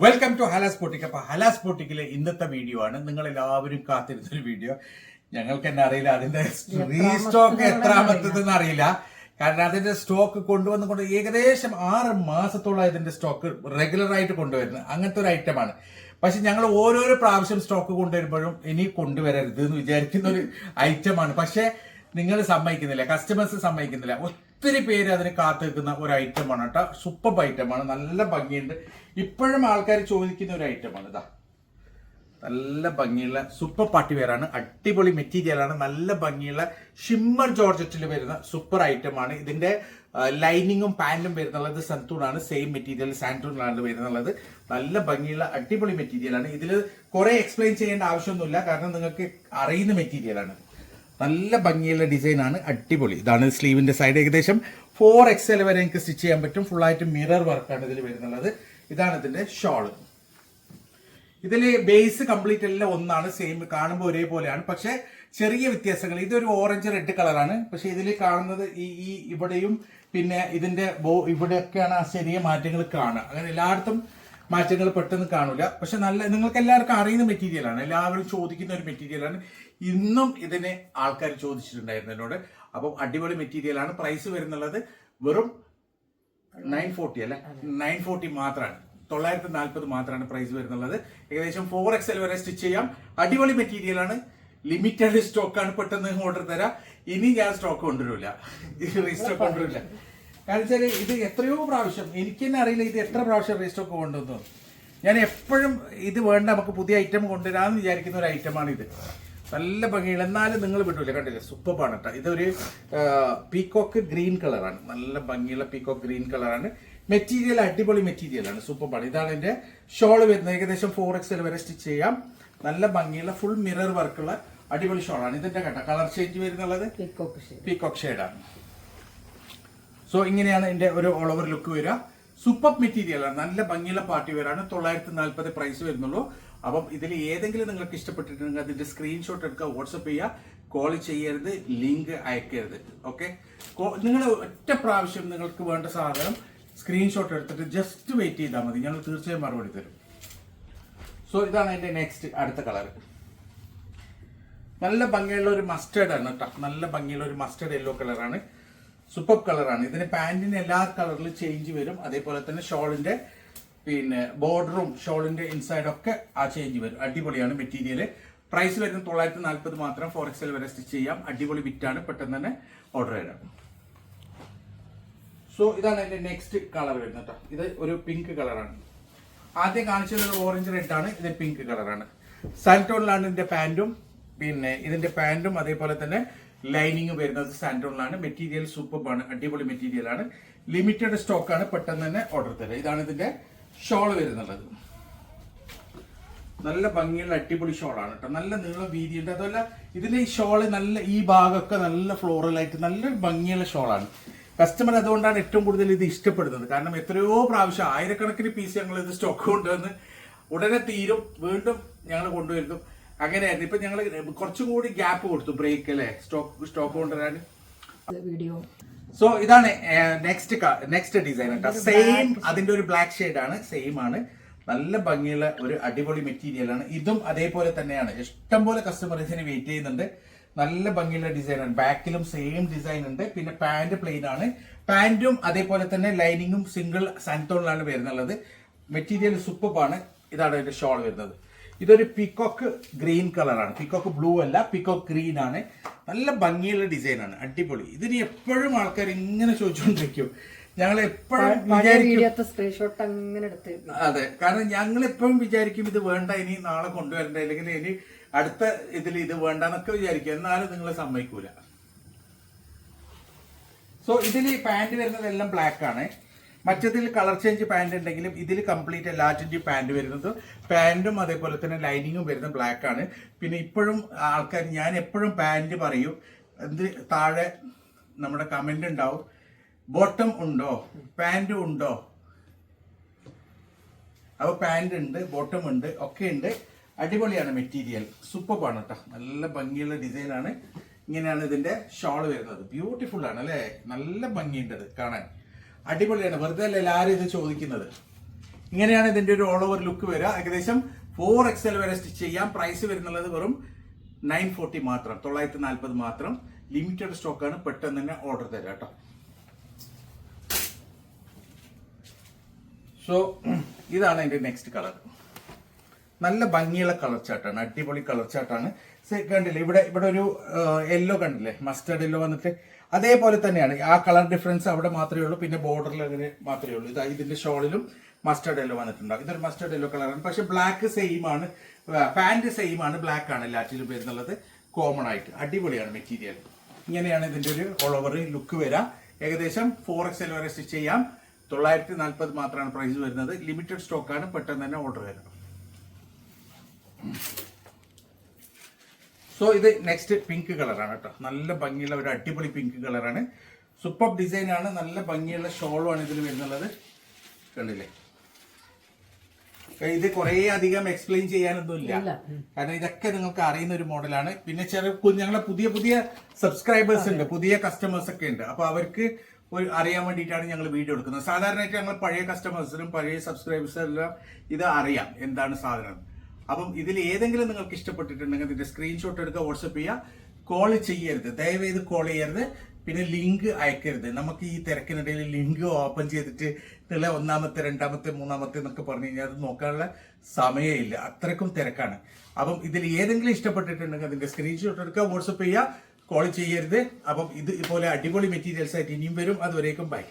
Welcome to ഹലാസ് പൊട്ടിക് അപ്പൊ ഹലാസ് പൊട്ടിക്കിലെ ഇന്നത്തെ video ആണ്. നിങ്ങൾ എല്ലാവരും കാത്തിരുന്ന ഒരു വീഡിയോ ഞങ്ങൾക്ക് തന്നെ അറിയില്ല. അതിന്റെ റീസ്റ്റോക്ക് എത്രാമത്തെന്ന് അറിയില്ല. കാരണം അതിന്റെ സ്റ്റോക്ക് കൊണ്ടുവന്നുകൊണ്ട് ഏകദേശം ആറ് മാസത്തോളം ഇതിന്റെ സ്റ്റോക്ക് റെഗുലർ ആയിട്ട് കൊണ്ടുവരുന്നത്. അങ്ങനത്തെ ഒരു ഐറ്റമാണ് പക്ഷെ ഞങ്ങൾ ഓരോരോ പ്രാവശ്യം സ്റ്റോക്ക് കൊണ്ടുവരുമ്പോഴും ഇനി കൊണ്ടുവരരുത് എന്ന് വിചാരിക്കുന്ന ഒരു ഐറ്റമാണ് പക്ഷെ നിങ്ങൾ സമ്മതിക്കുന്നില്ല കസ്റ്റമേഴ്സ് സമ്മതിക്കുന്നില്ല. ഒത്തിരി പേര് അതിന് കാത്തു നിൽക്കുന്ന ഒരു ഐറ്റമാണ് കേട്ടോ സൂപ്പർ ഐറ്റമാണ് നല്ല ഭംഗിയുണ്ട്. ഇപ്പോഴും ആൾക്കാർ ചോദിക്കുന്ന ഒരു ഐറ്റമാണ് ഇതാ നല്ല ഭംഗിയുള്ള സൂപ്പർ പാർട്ടി വെയറാണ് അടിപൊളി മെറ്റീരിയലാണ് നല്ല ഭംഗിയുള്ള ഷിമ്മർ ജോർജറ്റിൽ വരുന്ന സൂപ്പർ ഐറ്റമാണ് ഇതിന്റെ ലൈനിങ്ങും പാന്റും വരുന്നുള്ളത് സന്തൂണാണ് സെയിം മെറ്റീരിയൽ സാന്റൂണിലാണ് വരുന്നുള്ളത്. നല്ല ഭംഗിയുള്ള അടിപൊളി മെറ്റീരിയലാണ് ഇതിൽ കുറെ എക്സ്പ്ലെയിൻ ചെയ്യേണ്ട ആവശ്യമൊന്നുമില്ല. കാരണം നിങ്ങൾക്ക് അറിയുന്ന മെറ്റീരിയലാണ് നല്ല ഭംഗിയുള്ള ഡിസൈൻ ആണ് അടിപൊളി. ഇതാണ് സ്ലീവിന്റെ സൈഡ് ഏകദേശം ഫോർ എക്സൽ വരെ എനിക്ക് സ്റ്റിച്ച് ചെയ്യാൻ പറ്റും. ഫുൾ ആയിട്ട് മിറർ വർക്കാണ് ഇതിൽ വരുന്നുള്ളത്. ഇതാണ് ഇതിന്റെ ഷോൾ ഇതിൽ ബേസ് കംപ്ലീറ്റ് എല്ലാം ഒന്നാണ് സെയിം കാണുമ്പോൾ ഒരേപോലെയാണ്. പക്ഷെ ചെറിയ വ്യത്യാസങ്ങൾ. ഇതൊരു ഓറഞ്ച് റെഡ് കളറാണ് പക്ഷെ ഇതിൽ കാണുന്നത് ഈ ഈ ഇവിടെയും പിന്നെ ഇതിന്റെ ബോ ഇവിടെയൊക്കെയാണ് ആ ചെറിയ മാറ്റങ്ങൾ കാണുക. അങ്ങനെ എല്ലായിടത്തും മാറ്റങ്ങൾ പെട്ടെന്ന് കാണൂല. പക്ഷെ നല്ല നിങ്ങൾക്ക് എല്ലാവർക്കും അറിയുന്ന മെറ്റീരിയലാണ് എല്ലാവരും ചോദിക്കുന്ന ഒരു മെറ്റീരിയലാണ് ഇന്നും ഇതിനെ ആൾക്കാർ ചോദിച്ചിട്ടുണ്ടായിരുന്നു എന്നോട്. അപ്പം അടിപൊളി മെറ്റീരിയലാണ് പ്രൈസ് വരുന്നുള്ളത് വെറും നയൻ ഫോർട്ടി അല്ലെ? നയൻ ഫോർട്ടി മാത്രമാണ് തൊള്ളായിരത്തി നാൽപ്പത് മാത്രമാണ് പ്രൈസ് വരുന്നുള്ളത്. ഏകദേശം ഫോർ എക്സൽ വരെ സ്റ്റിച്ച് ചെയ്യാം. അടിപൊളി മെറ്റീരിയലാണ് ലിമിറ്റഡ് സ്റ്റോക്കാണ് പെട്ടെന്ന് ഓർഡർ തരാം. ഇനി ഞാൻ സ്റ്റോക്ക് കൊണ്ടുവരില്ല റീസ്റ്റോക്ക് കൊണ്ടുവരില്ല. കാരണം വെച്ചാൽ ഇത് എത്രയോ പ്രാവശ്യം എനിക്ക് തന്നെ അറിയില്ല ഇത് എത്ര പ്രാവശ്യം റീസ്റ്റോക്ക് കൊണ്ടുവന്നു. ഞാൻ എപ്പോഴും ഇത് വേണ്ട നമുക്ക് പുതിയ ഐറ്റം കൊണ്ടുവരാമെന്ന് വിചാരിക്കുന്ന ഒരു ഐറ്റമാണ് ഇത്. നല്ല ഭംഗിയുള്ള എന്നാലും നിങ്ങൾ വിട്ടില്ല കണ്ടില്ലേ? സൂപ്പറാണ് കേട്ടോ ഇതൊരു പീക്കോക്ക് ഗ്രീൻ കളറാണ് നല്ല ഭംഗിയുള്ള പീക്കോക്ക് ഗ്രീൻ കളറാണ് മെറ്റീരിയൽ അടിപൊളി മെറ്റീരിയലാണ് സൂപ്പറാണ് ഇതാണ് എന്റെ ഷോൾ വരുന്നത്. ഏകദേശം ഫോർ എക്സൽ വരെ സ്റ്റിച്ച് ചെയ്യാം. നല്ല ഭംഗിയുള്ള ഫുൾ മിറർ വർക്കുള്ള അടിപൊളി ഷോളാണ് ഇതിന്റെ കേട്ടോ കളർ ചേഞ്ച് വരുന്നുള്ളത്? പീക്കോക്ക് ഷെയ്ഡാണ് സോ ഇങ്ങനെയാണ് എന്റെ ഒരു ഓൾ ഓവർ ലുക്ക് വരിക. സൂപ്പർ മെറ്റീരിയലാണ് നല്ല ഭംഗിയുള്ള പാർട്ടി വെയറാണ് തൊള്ളായിരത്തി നാൽപ്പത് പ്രൈസ് വരുന്നുള്ളൂ. അപ്പം ഇതിൽ ഏതെങ്കിലും നിങ്ങൾക്ക് ഇഷ്ടപ്പെട്ടിട്ടുണ്ടെങ്കിൽ അതിന്റെ സ്ക്രീൻഷോട്ട് എടുക്കുക വാട്സപ്പ് ചെയ്യുക. കോൾ ചെയ്യരുത് ലിങ്ക് അയക്കരുത്. ഓക്കെ നിങ്ങൾ ഒറ്റ പ്രാവശ്യം നിങ്ങൾക്ക് വേണ്ട സാധനം സ്ക്രീൻഷോട്ട് എടുത്തിട്ട് ജസ്റ്റ് വെയിറ്റ് ചെയ്താൽ മതി. ഞങ്ങൾ തീർച്ചയായും മറുപടി തരും. സോ ഇതാണ് എന്റെ നെക്സ്റ്റ് അടുത്ത കളർ നല്ല ഭംഗിയുള്ള ഒരു മസ്റ്റേഡ് ആണ് കേട്ടോ. നല്ല ഭംഗിയുള്ള ഒരു മസ്റ്റേഡ് യെല്ലോ കളറാണ് സൂപ്പർ കളറാണ് ഇതിന് പാന്റിന് എല്ലാ കളറിലും ചേഞ്ച് വരും. അതേപോലെ തന്നെ ഷോളിന്റെ പിന്നെ ബോർഡറും ഷോളിന്റെ ഇൻസൈഡ് ഒക്കെ ആ ചേഞ്ച് വരും. അടിപൊളിയാണ് മെറ്റീരിയൽ പ്രൈസ് വരുന്നത് തൊള്ളായിരത്തി നാൽപ്പത് മാത്രം. ഫോർ എക്സൽ വരെ സ്റ്റിച്ച് ചെയ്യാം. അടിപൊളി വിറ്റാണ് പെട്ടെന്ന് തന്നെ ഓർഡർ ചെയ്യാം. സോ ഇതാണ് എന്റെ നെക്സ്റ്റ് കളർ വരുന്നത് ഇത് ഒരു പിങ്ക് കളറാണ് ആദ്യം കാണിച്ചത് ഓറഞ്ച് റെഡ് ആണ്. ഇത് പിങ്ക് കളറാണ് ടോണിലാണ് ഇതിന്റെ പാന്റും പിന്നെ ഇതിന്റെ പാന്റും അതേപോലെ തന്നെ ലൈനിങ് വരുന്നത് സാൻഡോണിലാണ് മെറ്റീരിയൽ സൂപ്പർബാണ് അടിപൊളി മെറ്റീരിയൽ ആണ്. ലിമിറ്റഡ് സ്റ്റോക്ക് ആണ് പെട്ടെന്ന് തന്നെ ഓർഡർ തരാം. ഇതാണ് ഇതിന്റെ ഷോൾ വരുന്നുള്ളത്. നല്ല ഭംഗിയുള്ള അടിപൊളി ഷോളാണ് കേട്ടോ നല്ല നീളം വീതിയുണ്ട്. അതുമല്ല ഇതിന്റെ ഈ ഷോൾ നല്ല ഈ ഭാഗമൊക്കെ നല്ല ഫ്ലോറലായിട്ട് നല്ല ഭംഗിയുള്ള ഷോളാണ് കസ്റ്റമർ അതുകൊണ്ടാണ് ഏറ്റവും കൂടുതൽ ഇത് ഇഷ്ടപ്പെടുന്നത്. കാരണം എത്രയോ പ്രാവശ്യം ആയിരക്കണക്കിന് പീസ് ഞങ്ങൾ ഇത് സ്റ്റോക്ക് കൊണ്ടുവന്ന് ഉടനെ തീരും. വീണ്ടും ഞങ്ങൾ കൊണ്ടുവരുന്നു. അങ്ങനെയായിരുന്നു. ഇപ്പൊ ഞങ്ങൾ കുറച്ചും കൂടി ഗ്യാപ്പ് കൊടുത്തു ബ്രേക്ക് അല്ലേ സ്റ്റോക്ക് സ്റ്റോക്ക് കൊണ്ടുവരാൻ. വീഡിയോ സോ ഇതാണ് നെക്സ്റ്റ് നെക്സ്റ്റ് ഡിസൈൻ കേട്ടോ സെയിം അതിന്റെ ഒരു ബ്ലാക്ക് ഷെയ്ഡ് ആണ്. സെയിം ആണ്. നല്ല ഭംഗിയുള്ള ഒരു അടിപൊളി മെറ്റീരിയൽ ആണ്. ഇതും അതേപോലെ തന്നെയാണ്. ഇഷ്ടംപോലെ കസ്റ്റമേഴ്സിന് വെയിറ്റ് ചെയ്യുന്നുണ്ട്. നല്ല ഭംഗിയുള്ള ഡിസൈൻ ആണ്. ബാക്കിലും സെയിം ഡിസൈൻ ഉണ്ട്. പിന്നെ പാന്റ് പ്ലെയിൻ ആണ്. പാന്റും അതേപോലെ തന്നെ ലൈനിങ്ങും സിംഗിൾ സാന്റോണിലാണ് വരുന്നുള്ളത്. മെറ്റീരിയൽ സൂപ്പറാണ് ഇതാണ് ഇതിന്റെ ഷോൾ വരുന്നത്. ഇതൊരു പീക്കോക്ക് ഗ്രീൻ കളറാണ് പീക്കോക്ക് ബ്ലൂ അല്ല പീക്കോക്ക് ഗ്രീൻ ആണ്. നല്ല ഭംഗിയുള്ള ഡിസൈൻ ആണ്. അടിപൊളി. ഇതിന് എപ്പോഴും ആൾക്കാർ ഇങ്ങനെ ചോദിച്ചുകൊണ്ടിരിക്കും ഞങ്ങൾ എപ്പോഴും സ്ക്രീൻഷോട്ട് അങ്ങനെ എടുത്ത് അതെ. കാരണം ഞങ്ങൾ എപ്പോഴും വിചാരിക്കും ഇത് വേണ്ട ഇനി നാളെ കൊണ്ടുവരണ്ട. അല്ലെങ്കിൽ ഇനി അടുത്ത ഇതിൽ ഇത് വേണ്ട എന്നൊക്കെ വിചാരിക്കും. എന്നാലും നിങ്ങൾ സമ്മതിക്കൂല. സോ ഇതിൽ പാന്റ് വരുന്നത് എല്ലാം ബ്ലാക്ക് ആണ്. മറ്റതിൽ കളർ ചേഞ്ച് പാന്റ് ഉണ്ടെങ്കിലും ഇതിൽ കംപ്ലീറ്റ് എല്ലാറ്റിന്റെയും പാന്റ് വരുന്നത്. പാന്റും അതേപോലെ തന്നെ ലൈനിങ്ങും വരുന്നത് ബ്ലാക്ക് ആണ്. പിന്നെ ഇപ്പോഴും ആൾക്കാർ ഞാൻ എപ്പോഴും പാന്റ് പറയും എന്ത് താഴെ നമ്മുടെ കമന്റ് ഉണ്ടാവും ബോട്ടം ഉണ്ടോ? പാന്റ് ഉണ്ടോ? അപ്പൊ പാന്റ് ഉണ്ട് ബോട്ടം ഉണ്ട് ഒക്കെ ഉണ്ട്. അടിപൊളിയാണ് മെറ്റീരിയൽ സൂപ്പറാണ് കേട്ടോ നല്ല ഭംഗിയുള്ള ഡിസൈനാണ് ഇങ്ങനെയാണ് ഇതിന്റെ ഷോൾ വരുന്നത്. ബ്യൂട്ടിഫുൾ ആണ് അല്ലേ? നല്ല ഭംഗിയുണ്ട് കാണാൻ. അടിപൊളിയാണ്. വെറുതെ അല്ല എല്ലാവരും ഇത് ചോദിക്കുന്നത്? ഇങ്ങനെയാണ് ഇതിന്റെ ഒരു ഓൾ ഓവർ ലുക്ക് വരിക. ഏകദേശം ഫോർ എക്സൽ വരെ സ്റ്റിച്ച് ചെയ്യാം. പ്രൈസ് വരുന്നുള്ളത് വെറും നയൻ ഫോർട്ടി മാത്രം തൊള്ളായിരത്തി നാൽപ്പത് മാത്രം. ലിമിറ്റഡ് സ്റ്റോക്ക് ആണ്. പെട്ടെന്ന് തന്നെ ഓർഡർ തരാം കേട്ടോ. സോ ഇതാണ് അതിന്റെ നെക്സ്റ്റ് കളർ നല്ല ഭംഗിയുള്ള കളർ ചാട്ടാണ് അടിപൊളി കളർ ചാട്ടാണ് സെ- കണ്ടില്ലേ ഇവിടെ ഇവിടെ ഒരു യെല്ലോ കണ്ടില്ലേ മസ്റ്റേർഡ് യെല്ലോ വന്നിട്ട്? അതേപോലെ തന്നെയാണ് ആ കളർ ഡിഫറൻസ് അവിടെ മാത്രമേ ഉള്ളൂ പിന്നെ ബോർഡറിൽ അങ്ങനെ മാത്രമേ ഉള്ളൂ. ഇതാ ഇതിന്റെ ഷോളിലും മസ്റ്റേർഡ് യെല്ലോ വന്നിട്ടുണ്ടാവും. ഇതൊരു മസ്റ്റേർഡ് യെല്ലോ കളറാണ് പക്ഷെ ബ്ലാക്ക് സെയിം ആണ്. പാന്റ് സെയിം ആണ് ബ്ലാക്ക് ആണ് എല്ലാറ്റിലും വരുന്നുള്ളത് കോമൺ ആയിട്ട്. അടിപൊളിയാണ് മെറ്റീരിയൽ ഇങ്ങനെയാണ് ഇതിന്റെ ഒരു ഓൾ ഓവർ ലുക്ക് വരാം. ഏകദേശം ഫോർ എക്സ് വരെ സ്റ്റിച്ച് ചെയ്യാം. തൊള്ളായിരത്തി നാൽപ്പത് മാത്രമാണ് പ്രൈസ് വരുന്നത്. ലിമിറ്റഡ് സ്റ്റോക്കാണ് പെട്ടെന്ന് തന്നെ ഓർഡർ തരണം സോ ഇത് നെക്സ്റ്റ് പിങ്ക് കളറാണ് കേട്ടോ. നല്ല ഭംഗിയുള്ള ഒരു അടിപൊളി പിങ്ക് കളറാണ് സൂപ്പർ ഡിസൈൻ ആണ്. നല്ല ഭംഗിയുള്ള ഷോളുമാണ് ഇതിൽ വരുന്നുള്ളത്. കണ്ടില്ലേ? ഇത് കുറേ അധികം എക്സ്പ്ലെയിൻ ചെയ്യാനൊന്നുമില്ല. ഇല്ല. കാരണം ഇതൊക്കെ നിങ്ങൾക്ക് അറിയുന്ന ഒരു മോഡലാണ് പിന്നെ ചെറിയ ഞങ്ങളെ പുതിയ പുതിയ സബ്സ്ക്രൈബേഴ്സ് ഉണ്ട്. പുതിയ കസ്റ്റമേഴ്സ് ഒക്കെ ഉണ്ട്. അപ്പൊ അവർക്ക് ഒരു അറിയാൻ വേണ്ടിയിട്ടാണ് ഞങ്ങൾ വീഡിയോ എടുക്കുന്നത്. സാധാരണയായിട്ട് ഞങ്ങൾ പഴയ കസ്റ്റമേഴ്സിനും പഴയ സബ്സ്ക്രൈബേഴ്സിനും എല്ലാം ഇത് അറിയാം. എന്താണ് സാധനം. അപ്പം ഇതിൽ ഏതെങ്കിലും നിങ്ങൾക്ക് ഇഷ്ടപ്പെട്ടിട്ടുണ്ടെങ്കിൽ ഇതിന്റെ സ്ക്രീൻഷോട്ട് എടുക്കുക വാട്സപ്പ് ചെയ്യുക. കോൾ ചെയ്യരുത്. ദയവേത് കോൾ ചെയ്യരുത്. പിന്നെ ലിങ്ക് അയക്കരുത്. നമുക്ക് ഈ തിരക്കിനിടയിൽ ലിങ്ക് ഓപ്പൺ ചെയ്തിട്ട് ഇതിലെ ഒന്നാമത്തെ രണ്ടാമത്തെ മൂന്നാമത്തെ എന്നൊക്കെ പറഞ്ഞു കഴിഞ്ഞാൽ അത് നോക്കാനുള്ള സമയമില്ല. അത്രക്കും തിരക്കാണ്. അപ്പം ഇതിൽ ഏതെങ്കിലും ഇഷ്ടപ്പെട്ടിട്ടുണ്ടെങ്കിൽ അതിന്റെ സ്ക്രീൻഷോട്ട് എടുക്കുക വാട്സപ്പ് ചെയ്യുക കോൾ ചെയ്യരുത്. അപ്പം ഇത് ഇതുപോലെ അടിപൊളി മെറ്റീരിയൽസ് ആയിട്ട് ഇനിയും വരും. അതുവരേക്കും ബൈ